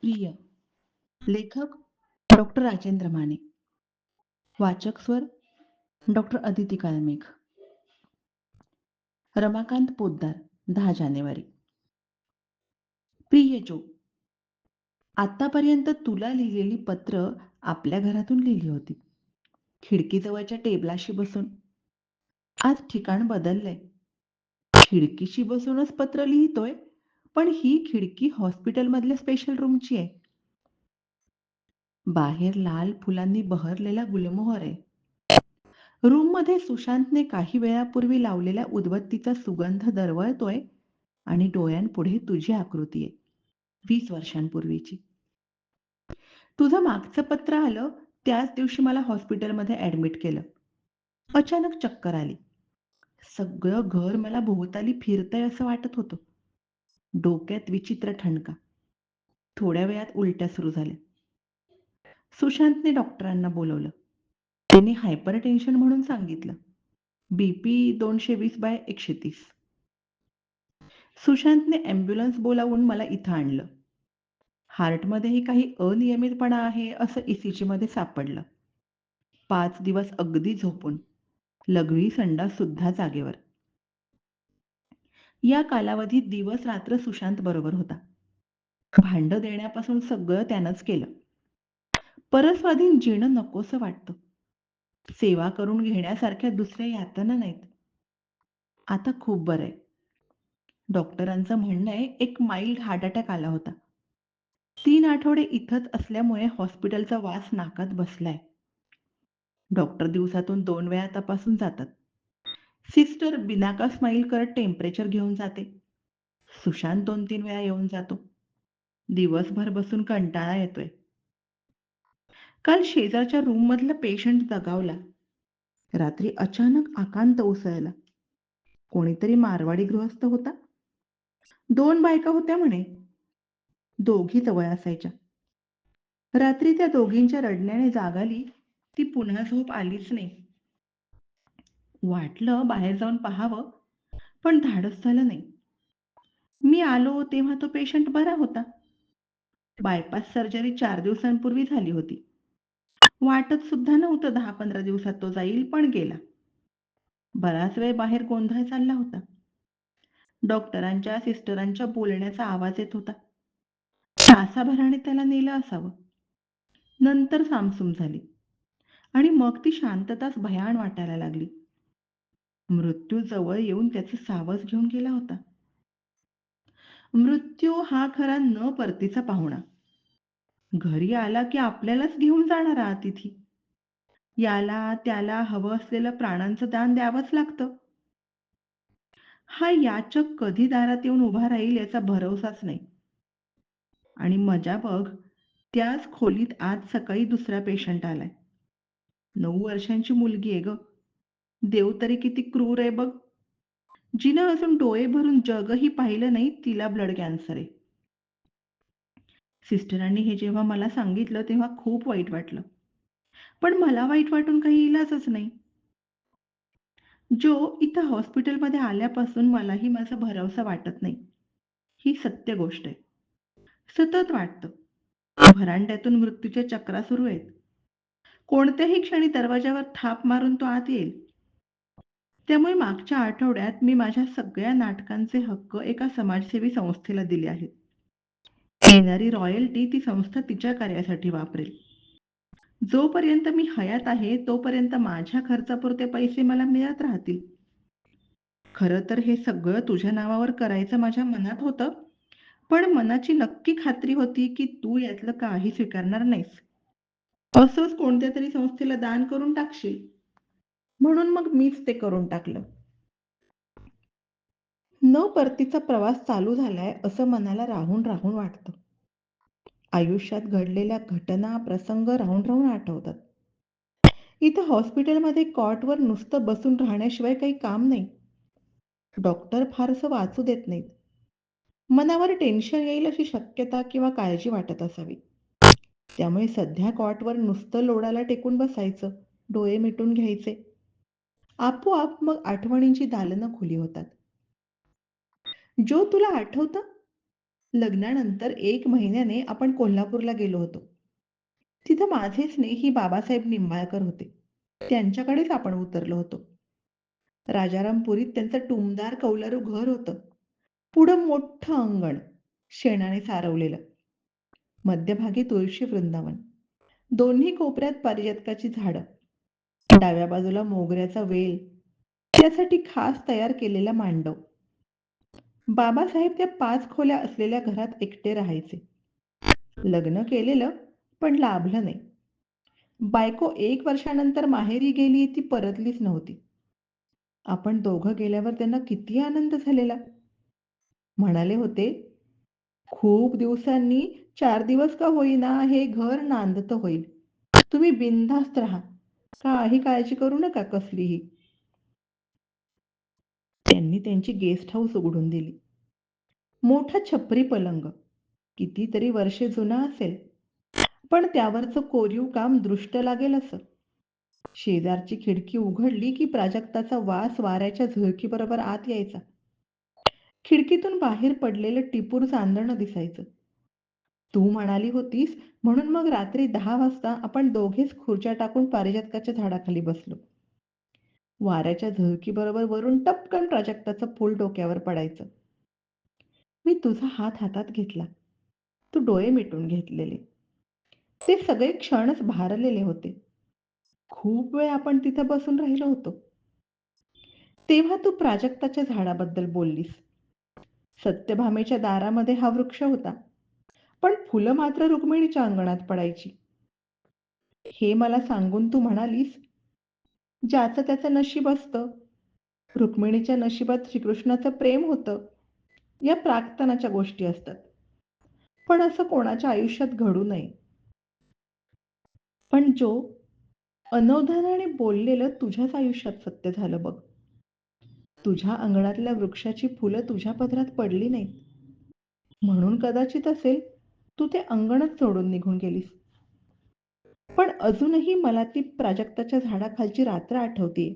प्रिय लेखक डॉक्टर राजेंद्र माने. वाचक स्वर डॉक्टर अदिती काळमेघ रमाकांत पोद्दार दहा जानेवारी. प्रिय जो आतापर्यंत तुला लिहिलेली पत्र आपल्या घरातून लिहिली होती. खिडकीजवळच्या टेबलाशी बसून. आज ठिकाण बदललंय. खिडकीशी बसूनच पत्र लिहितोय. पण ही खिडकी हॉस्पिटलमधल्या स्पेशल रूमची आहे. बाहेर लाल फुलांनी बहरलेला गुलमोहर आहे. रूममध्ये सुशांतने काही वेळापूर्वी लावलेल्या उदबत्तीचा सुगंध दरवळतोय आणि डोळ्यांपुढे तुझी आकृती आहे. वीस वर्षांपूर्वीची. तुझं मागचं पत्र आलं त्याच दिवशी मला हॉस्पिटलमध्ये ऍडमिट केलं. अचानक चक्कर आली. सगळं घर मला भोवताली फिरतंय असं वाटत होतं. डोक्यात विचित्र ठणका. थोड्या वेळात उलट्या सुरू झाल्या. सुशांतने डॉक्टरांना बोलवलं. त्यांनी हायपर टेन्शन म्हणून सांगितलं. बीपी दोनशे वीस बाय एकशे तीस. सुशांतने ॲम्ब्युलन्स बोलावून मला इथं आणलं. हार्टमध्येही काही अनियमितपणा आहे असं ईसीजी मध्ये सापडलं. पाच दिवस अगदी झोपून. लघवी संडास सुद्धा जागेवर. या कालावधीत दिवस रात्र सुशांत बरोबर होता. भांड देण्यापासून सगळं त्यानंच केलं. परस्वाधीन जीणं नकोस वाटतं. सेवा करून घेण्यासारख्या दुसऱ्या यातना नाहीत. आता खूप बरं आहे. डॉक्टरांचं म्हणणं आहे एक माइल्ड हार्ट अटॅक आला होता. तीन आठवडे इथंच असल्यामुळे हॉस्पिटलचा वास नाकात बसलाय. डॉक्टर दिवसातून दोन वेळा तपासून जातात. सिस्टर बिनाका स्माईल करत टेम्परेचर घेऊन जाते. सुशांत दोन तीन वेळा येऊन जातो. दिवसभर बसून कंटाळा येतोय. काल शेजारच्या रूम मधला पेशंट दगावला. रात्री अचानक आकांत उसळला कोणीतरी मारवाडी गृहस्थ होता. दोन बायका होत्या म्हणे. दोघी जवळ असायच्या. रात्री त्या दोघींच्या रडण्याने जागाली. ती पुन्हा झोप आलीच नाही. वाटलं बाहेर जाऊन पाहावं पण धाडस झालं नाही. मी आलो तेव्हा तो पेशंट बरा होता. बायपास सर्जरी चार दिवसांपूर्वी झाली होती. वाटत सुद्धा नव्हतं दहा पंधरा दिवसात तो जाईल पण गेला. बराच वेळ बाहेर गोंधळ चालला होता. डॉक्टरांच्या सिस्टरांच्या बोलण्याचा आवाज येत होता. तासाभराने त्याला नेलं असावं. नंतर सामसूम झाली. आणि मग ती शांतताच भयान वाटायला लागली. मृत्यू जवळ येऊन त्याचं सावज घेऊन गेला होता. मृत्यू हा खरा न परतीचा पाहुणा. घरी आला की आपल्यालाच घेऊन जाणारा अतिथी. याला त्याला हवं असलेलं प्राणांचं दान द्यावंच लागतं. हा याचक कधी दारात येऊन उभा राहील याचा भरवसाच नाही. आणि मजा बघ त्याच खोलीत आज सकाळी दुसरा पेशंट आलाय. नऊ वर्षांची मुलगी आहे ग. देव तरी किती क्रूर आहे बघ. जिनं अजून डोळे भरून जगही पाहिलं नाही तिला ब्लड कॅन्सर आहे. सिस्टरांनी हे जेव्हा मला सांगितलं तेव्हा खूप वाईट वाटलं. पण मला वाईट वाटून काही इलाजच नाही. जो इथं हॉस्पिटलमध्ये आल्यापासून मलाही माझा भरवसा वाटत नाही. ही सत्य गोष्ट आहे. सतत वाटतं. भरांड्यातून मृत्यूच्या चक्रा सुरू आहेत. कोणत्याही क्षणी दरवाजावर थाप मारून तो आत येईल. त्यामुळे मागच्या आठवड्यात मी माझ्या सगळ्या नाटकांचे हक्क एका समाजसेवी संस्थेला दिले आहेत. येणारी रॉयल्टी ती संस्था तिच्या कार्यासाठी वापरेल. जोपर्यंत मी हयात आहे तोपर्यंत माझ्या खर्चापुरते पैसे मला मिळत राहतील. खरं तर हे सगळं तुझ्या नावावर करायचं माझ्या मनात होतं पण मनाची नक्की खात्री होती की तू यातलं काही स्वीकारणार नाहीस. असंच कोणत्या तरी संस्थेला दान करून टाकशील. म्हणून मग मीच ते करून टाकलं. न परतीचा प्रवास चालू झालाय असं मनाला राहून राहून वाटतं. आयुष्यात घडलेल्या घटना प्रसंग राहून राहून आठवतात. इथं हॉस्पिटलमध्ये कॉटवर नुसतं बसून राहण्याशिवाय काही काम नाही. डॉक्टर फारसं वाचू देत नाहीत. मनावर टेन्शन येईल अशी शक्यता किंवा काळजी वाटत असावी. त्यामुळे सध्या कॉटवर नुसतं लोडाला टेकून बसायचं डोळे मिटून घ्यायचे. आपोआप मग आठवणींची दालनं खुली होतात जो तुला आठवतं लग्नानंतर एक महिन्याने आपण कोल्हापूरला गेलो होतो. तिथं माझे स्नेही बाबासाहेब निंबाळकर होते. त्यांच्याकडेच आपण उतरलो होतो. राजारामपुरीत त्यांचं टुमदार कौलारू घर होतं. पुढं मोठं अंगण, शेणाने सारवलेलं. मध्यभागी तुळशी वृंदावन. दोन्ही कोपऱ्यात पारिजातकाची झाडं. डाव्या बाजूला मोगऱ्याचा वेल, त्यासाठी खास तयार केलेला मांडव. बाबासाहेब त्या पाच खोल्या असलेल्या घरात एकटे राहायचे. लग्न केलेलं, पण लाभलं नाही. बायको एक वर्षानंतर माहेरी गेली ती परतलीच नव्हती. आपण दोघं गेल्यावर त्यांना किती आनंद झालेला. म्हणाले होते, खूप दिवसांनी चार दिवस का होईना हे घर नांदत होईल. तुम्ही बिनधास्त राहा. काही काळजी करू नका कसलीही. त्यांनी त्यांची गेस्ट हाऊस उघडून दिली. मोठा छपरी पलंग. कितीतरी वर्षे जुना असेल. पण त्यावरचं कोरीव काम दृष्ट लागेल असं. शेजारची खिडकी उघडली की प्राजक्ताचा वास वाऱ्याच्या झुळकीबरोबर आत यायचा. खिडकीतून बाहेर पडलेलं टिपूर चांदणं दिसायचं. तू म्हणाली होतीस म्हणून मग रात्री दहा वाजता आपण दोघेच खुर्च्या टाकून पारिजातकाच्या झाडाखाली बसलो. वाऱ्याच्या झळकीबरोबर वरून टपकन प्राजक्ताचं फूल डोक्यावर पडायचं. मी तुझा हात हातात घेतला. तू डोळे मिटून घेतलेले. ते सगळे क्षणच भारलेले होते. खूप वेळ आपण तिथं बसून राहिलो होतो. तेव्हा तू प्राजक्ताच्या झाडाबद्दल बोललीस. सत्यभामेच्या दारामध्ये हा वृक्ष होता. पण फुलं मात्र रुक्मिणीच्या अंगणात पडायची. हे मला सांगून तू म्हणालीस, ज्याचं त्याचं नशीब असतं. रुक्मिणीच्या नशिबात श्रीकृष्णाचं प्रेम होतं. या प्राक्तनाच्या गोष्टी असतात. पण असं कोणाच्या आयुष्यात घडू नये. पण जो अनवधानाने बोललेलं तुझ्याच आयुष्यात सत्य झालं बघ. तुझ्या अंगणातल्या वृक्षाची फुलं तुझ्या पदरात पडली नाहीत. म्हणून कदाचित असेल तू ते अंगणच सोडून निघून गेलीस. पण अजूनही मला ती प्राजक्ताच्या झाडाखालची रात्र आठवतीये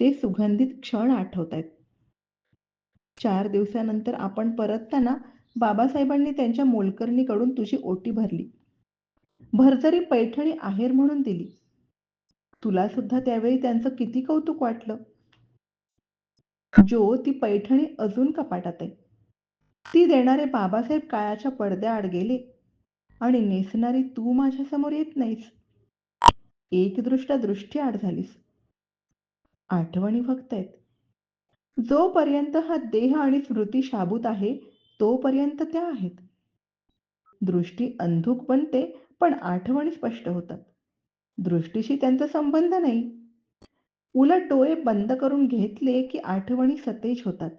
ते सुगंधित क्षण आठवतायत. चार दिवसानंतर आपण परतताना बाबासाहेबांनी त्यांच्या मोलकरणीकडून तुझी ओटी भरली. भरजरी पैठणी आहेर म्हणून दिली. तुला सुद्धा त्यावेळी त्यांचं किती कौतुक वाटलं. जो ती पैठणी अजून कपाटात आहे. ती देणारे बाबासाहेब काळाच्या पडद्याआड गेले आणि नेसणारी तू माझ्यासमोर येत नाहीस. एकदृष्ट्या दृष्टीआड झालीस. आठवणी फक्त आहेत. जोपर्यंत हा देह आणि स्मृती शाबूत आहे तोपर्यंत त्या आहेत. दृष्टी अंधुक बनते पण आठवणी स्पष्ट होतात. दृष्टीशी त्यांचा संबंध नाही. उलट डोळे बंद करून घेतले की आठवणी सतेज होतात.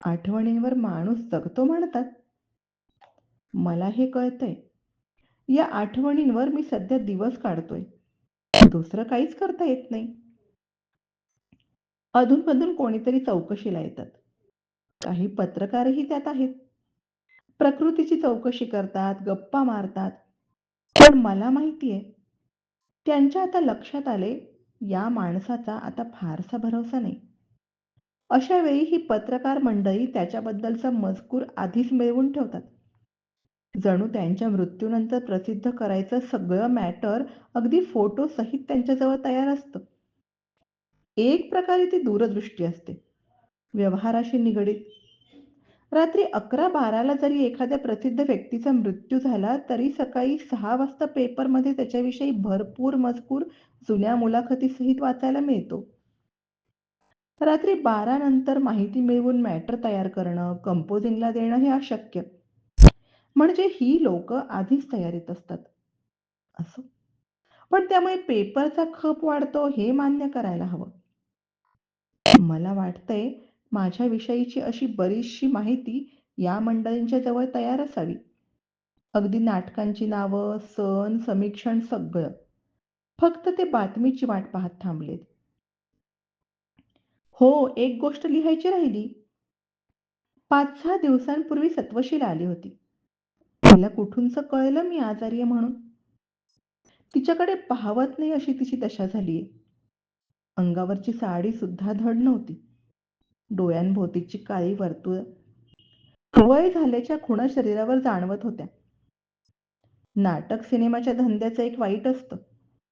आठवणींवर माणूस जगतो म्हणतात. मला हे कळतंय. या आठवणींवर मी सध्या दिवस काढतोय. दुसरं काहीच करता येत नाही. अधूनमधून कोणीतरी चौकशीला येतात. काही पत्रकारही त्यात आहेत. प्रकृतीची चौकशी करतात, गप्पा मारतात. पण मला माहितीये, त्यांच्या आता लक्षात आले या माणसाचा आता फारसा भरोसा नाही. अशा वेळी ही पत्रकार मंडळी त्याच्याबद्दलचा मजकूर आधीच मिळवून ठेवतात. जणू त्यांच्या मृत्यूनंतर प्रसिद्ध करायचं सगळं मॅटर अगदी फोटोसहित त्यांच्याजवळ तयार असतं. एक प्रकारे ती दूरदृष्टी असते. व्यवहाराशी निगडीत. रात्री अकरा बाराला जरी एखाद्या प्रसिद्ध व्यक्तीचा मृत्यू झाला तरी सकाळी सहा वाजता पेपरमध्ये त्याच्याविषयी भरपूर मजकूर जुन्या मुलाखतीसहित वाचायला मिळतो. रात्री बारा नंतर माहिती मिळवून मॅटर तयार करणं, कंपोजिंगला देणं हे अशक्य. म्हणजे ही लोक आधीच तयारीत असतात. असो. पण त्यामुळे पेपरचा खप वाढतो हे मान्य करायला हवं. मला वाटतंय माझ्याविषयीची अशी बरीचशी माहिती या मंडळींच्या जवळ तयार असावी. अगदी नाटकांची नावं, सण, समीक्षण सगळं. फक्त ते बातमीची वाट पाहत थांबलेत. हो, एक गोष्ट लिहायची राहिली. पाच सहा दिवसांपूर्वी सत्वशीला आली होती. तिला कुठूनच कळलं मी आजारी आहे म्हणून. तिच्याकडे पाहवत नाही अशी तिची दशा झालीये. अंगावरची साडी सुद्धा धड नव्हती. डोळ्यांभोवतीची काळी वर्तुळ वय झाल्याच्या खुणा शरीरावर जाणवत होत्या. नाटक सिनेमाच्या धंद्याचं एक वाईट असतं.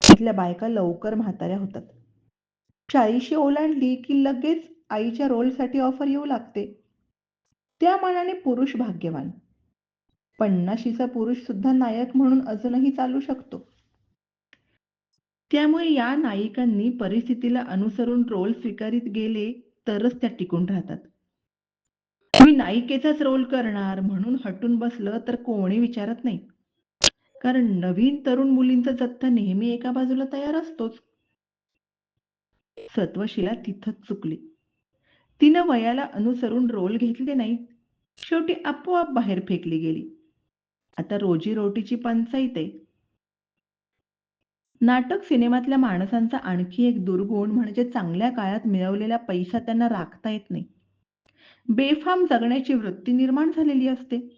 तिथल्या बायका लवकर म्हाताऱ्या होतात. चाळीशी ओलांडली की लगेच आईच्या रोलसाठी ऑफर येऊ लागते. त्या मानाने पुरुष भाग्यवान. पन्नाशीचा पुरुष सुद्धा नायक म्हणून अजूनही चालू शकतो. त्यामुळे या नायिकांनी परिस्थितीला अनुसरून रोल स्वीकारित गेले तरच त्या टिकून राहतात. मी नायिकेचाच रोल करणार म्हणून हटून बसलं तर कोणी विचारत नाही. कारण नवीन तरुण मुलींचा जत्था नेहमी एका बाजूला तयार असतोच. सत्वशीला तिथंच चुकली. तिनं वयाला अनुसरून रोल घेतले नाहीत. शेवटी आपोआप बाहेर फेकली गेली. आता रोजी रोटीची पंचाईत आहे. नाटक सिनेमातल्या माणसांचा आणखी एक दुर्गुण म्हणजे चांगल्या काळात मिळवलेला पैसा त्यांना राखता येत नाही. बेफाम जगण्याची वृत्ती निर्माण झालेली असते.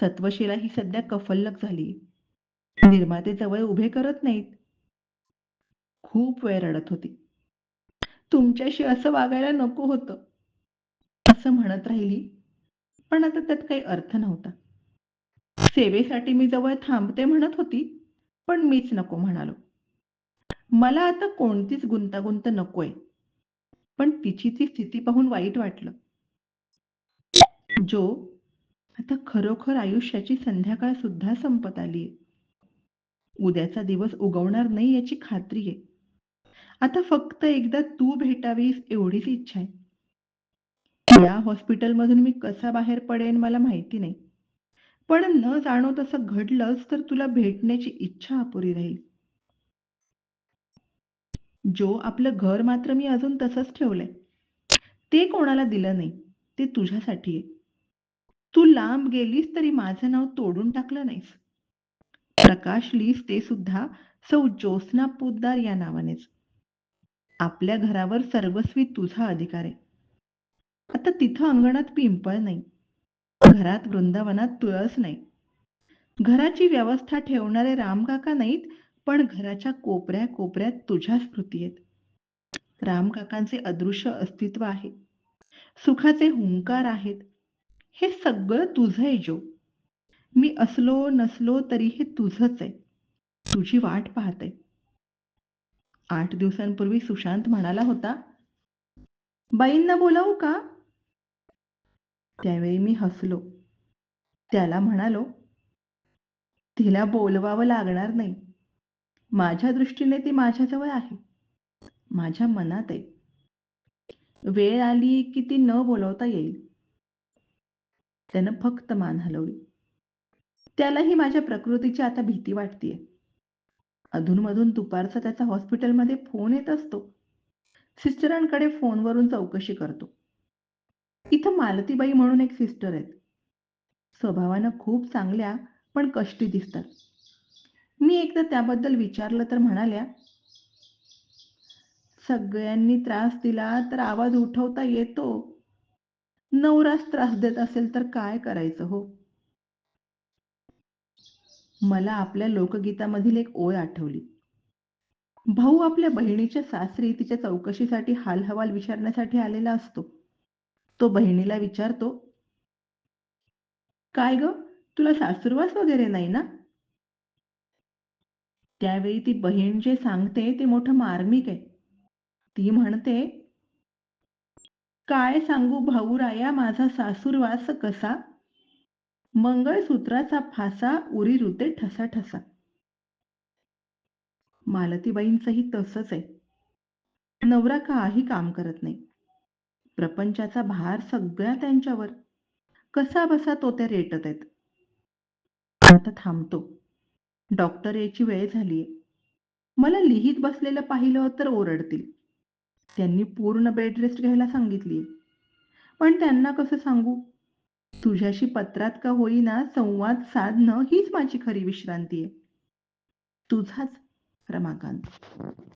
सत्वशीला ही सध्या कफल्लक झाली. निर्माते जवळ उभे करत नाहीत. खूप वेळ रडत होती. तुमच्याशी असं वागायला नको होतं. असं म्हणत राहिली. पण आता त्यात काही अर्थ नव्हता. सेवेसाठी मी जवळ थांबते म्हणत होती. पण मीच नको म्हणालो. मला आता कोणतीच गुंतागुंत नकोय. पण तिची ती स्थिती पाहून वाईट वाटलं. जो, आता खरोखर आयुष्याची संध्याकाळ सुद्धा संपत आलीये उद्याचा दिवस उगवणार नाही याची खात्री आहे. आता फक्त एकदा तू भेटावीस एवढीच इच्छा आहे. या हॉस्पिटलमधून मी कसा बाहेर पडेन मला माहिती नाही. पण न जाणो तसं घडलंच तर तुला भेटण्याची इच्छा अपुरी राहील. जो, आपलं घर मात्र मी अजून तसंच ठेवलंय. ते कोणाला दिलं नाही. ते तुझ्यासाठी आहे. तू लांब गेलीस तरी माझं नाव तोडून टाकलं नाहीस. प्रकाशलीस ते सुद्धा सौ ज्योत्ना पोद्दार या नावानेच. आपल्या घरावर सर्वस्वी तुझा अधिकार आहे. आता तिथं अंगणात पिंपळ नाही. घरात वृंदावनात तुळस नाही. घराची व्यवस्था ठेवणारे रामकाका नाहीत पण घराच्या कोपऱ्या कोपऱ्यात तुझ्या स्मृती आहेत. रामकाकांचे अदृश्य अस्तित्व आहे. सुखाचे हुंकार आहेत. हे सगळं तुझं आहे जो. मी असलो नसलो तरी हे तुझंच आहे. तुझी वाट पाहते आठ दिवसांपूर्वी सुशांत म्हणाला होता, बाईंना बोलावू का? त्यावेळी मी हसलो. त्याला म्हणालो, तिला बोलवावं लागणार नाही. माझ्या दृष्टीने ती माझ्याजवळ आहे. माझ्या मनात आहे. वेळ आली की ती न बोलवता येईल. त्यानं फक्त मान हलवली. त्यालाही माझ्या प्रकृतीची आता भीती वाटतेय. अधूनमधून दुपारचा त्याचा हॉस्पिटलमध्ये फोन येत असतो. सिस्टरांकडे फोनवरून चौकशी करतो. इथं मालतीबाई म्हणून एक सिस्टर आहेत. स्वभावानं खूप चांगल्या पण कष्टी दिसतात. मी एकदा त्याबद्दल विचारलं तर म्हणाल्या, सगळ्यांनी त्रास दिला तर आवाज उठवता येतो. नवराच त्रास देत असेल तर काय करायचं हो? मला आपल्या लोकगीतामधील एक ओळ आठवली. भाऊ आपल्या बहिणीच्या सासरी तिच्या चौकशीसाठी हालहवाल विचारण्यासाठी आलेला असतो. तो बहिणीला विचारतो, काय ग तुला सासूरवास वगैरे नाही ना? त्यावेळी ती बहीण जे सांगते ते मोठं मार्मिक आहे. ती म्हणते, काय सांगू भाऊराया माझा सासूरवास कसा? मंगळसूत्राचा फासा उरी रुते ठसा ठसा. मालतीबाईंचंही तसंच आहे. नवरा काही काम करत नाही. प्रपंचाचा भार सगळ्या त्यांच्यावर. कसा बसा तो त्या रेटत आहेत. आता थांबतो. डॉक्टर यायची वेळ झालीये मला लिहित बसलेलं पाहिलं तर ओरडतील. त्यांनी पूर्ण बेड रेस्ट घ्यायला सांगितली पण त्यांना कसं सांगू? तुझ्याशी पत्रात का होईना संवाद साधणं हीच माझी खरी विश्रांती आहे. तुझाच रमाकांत